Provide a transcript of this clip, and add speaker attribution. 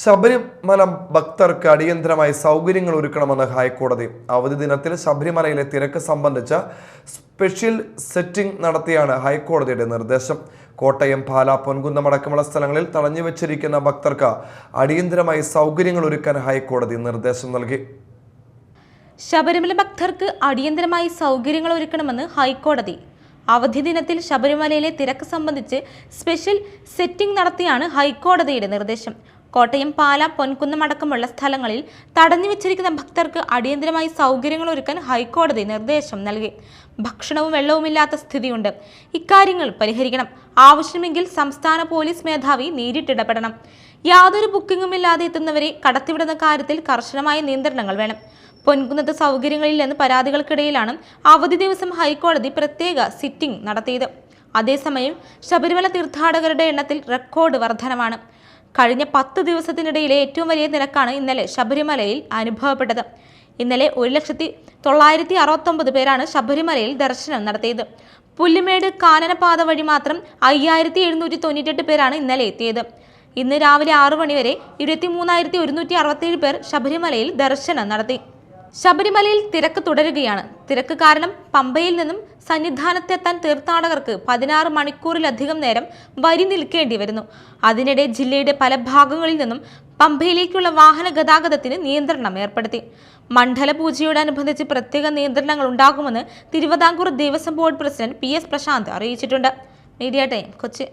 Speaker 1: ശബരിമല ഭക്തർക്ക് അടിയന്തരമായി സൗകര്യങ്ങൾ ഒരുക്കണമെന്ന് ഹൈക്കോടതി അവധി ദിനത്തിൽ ശബരിമലയിലെ തിരക്ക് സംബന്ധിച്ച സ്പെഷ്യൽ സെറ്റിംഗ് നടത്തിയാണ് ഹൈക്കോടതിയുടെ നിർദ്ദേശം. കോട്ടയം പാല പൊൻകുന്നം അടക്കമുള്ള സ്ഥലങ്ങളിൽ തടഞ്ഞു വെച്ചിരിക്കുന്ന ഭക്തർക്ക് അടിയന്തരമായി സൗകര്യങ്ങൾ ഒരുക്കാൻ ഹൈക്കോടതി നിർദ്ദേശം നൽകി.
Speaker 2: ശബരിമല ഭക്തർക്ക് അടിയന്തരമായി സൗകര്യങ്ങൾ ഒരുക്കണമെന്ന് ഹൈക്കോടതി അവധി ദിനത്തിൽ ശബരിമലയിലെ തിരക്ക് സംബന്ധിച്ച് സ്പെഷ്യൽ സെറ്റിംഗ് നടത്തിയാണ് ഹൈക്കോടതിയുടെ നിർദ്ദേശം. കോട്ടയം പാല പൊൻകുന്നം അടക്കമുള്ള സ്ഥലങ്ങളിൽ തടഞ്ഞു വെച്ചിരിക്കുന്ന ഭക്തർക്ക് അടിയന്തരമായി സൗകര്യങ്ങൾ ഒരുക്കാൻ ഹൈക്കോടതി നിർദ്ദേശം നൽകി. ഭക്ഷണവും വെള്ളവുമില്ലാത്ത സ്ഥിതിയുണ്ട്. ഇക്കാര്യങ്ങൾ പരിഹരിക്കണം. ആവശ്യമെങ്കിൽ സംസ്ഥാന പോലീസ് മേധാവി നേരിട്ടിടപെടണം. യാതൊരു ബുക്കിംഗുമില്ലാതെ എത്തുന്നവരെ കടത്തിവിടുന്ന കാര്യത്തിൽ കർശനമായ നിയന്ത്രണങ്ങൾ വേണം. പൊൻകുന്നത്ത് സൗകര്യങ്ങളില്ലെന്ന് പരാതികൾക്കിടയിലാണ് അവധി ദിവസം ഹൈക്കോടതി പ്രത്യേക സിറ്റിംഗ് നടത്തിയത്. അതേസമയം ശബരിമല തീർത്ഥാടകരുടെ എണ്ണത്തിൽ റെക്കോർഡ് വർധനമാണ്. കഴിഞ്ഞ പത്ത് ദിവസത്തിനിടയിലെ ഏറ്റവും വലിയ നിരക്കാണ് ഇന്നലെ ശബരിമലയിൽ അനുഭവപ്പെട്ടത്. ഇന്നലെ ഒരു ലക്ഷത്തി തൊള്ളായിരത്തി അറുപത്തൊമ്പത് പേരാണ് ശബരിമലയിൽ ദർശനം നടത്തിയത്. പുല്ലുമേട് കാനനപാത വഴി മാത്രം അയ്യായിരത്തി എഴുന്നൂറ്റി തൊണ്ണൂറ്റെട്ട് പേരാണ് ഇന്നലെ എത്തിയത്. ഇന്ന് രാവിലെ ആറു മണിവരെ ഇരുപത്തി മൂന്നായിരത്തി ഒരുന്നൂറ്റി അറുപത്തേഴ് പേർ ശബരിമലയിൽ ദർശനം നടത്തി. ശബരിമലയിൽ തിരക്ക് തുടരുകയാണ്. തിരക്ക് കാരണം പമ്പയിൽ നിന്നും സന്നിധാനത്തെത്താൻ തീർത്ഥാടകർക്ക് പതിനാറ് മണിക്കൂറിലധികം നേരം വരി നിൽക്കേണ്ടി വരുന്നു. അതിനിടെ ജില്ലയുടെ പല ഭാഗങ്ങളിൽ നിന്നും പമ്പയിലേക്കുള്ള വാഹന ഗതാഗതത്തിന് നിയന്ത്രണം ഏർപ്പെടുത്തി. മണ്ഡല പൂജയോടനുബന്ധിച്ച് പ്രത്യേക നിയന്ത്രണങ്ങൾ ഉണ്ടാകുമെന്ന് Thiruvithamkoor Devaswom board president P S Prashanth അറിയിച്ചിട്ടുണ്ട്. Media time Kochi.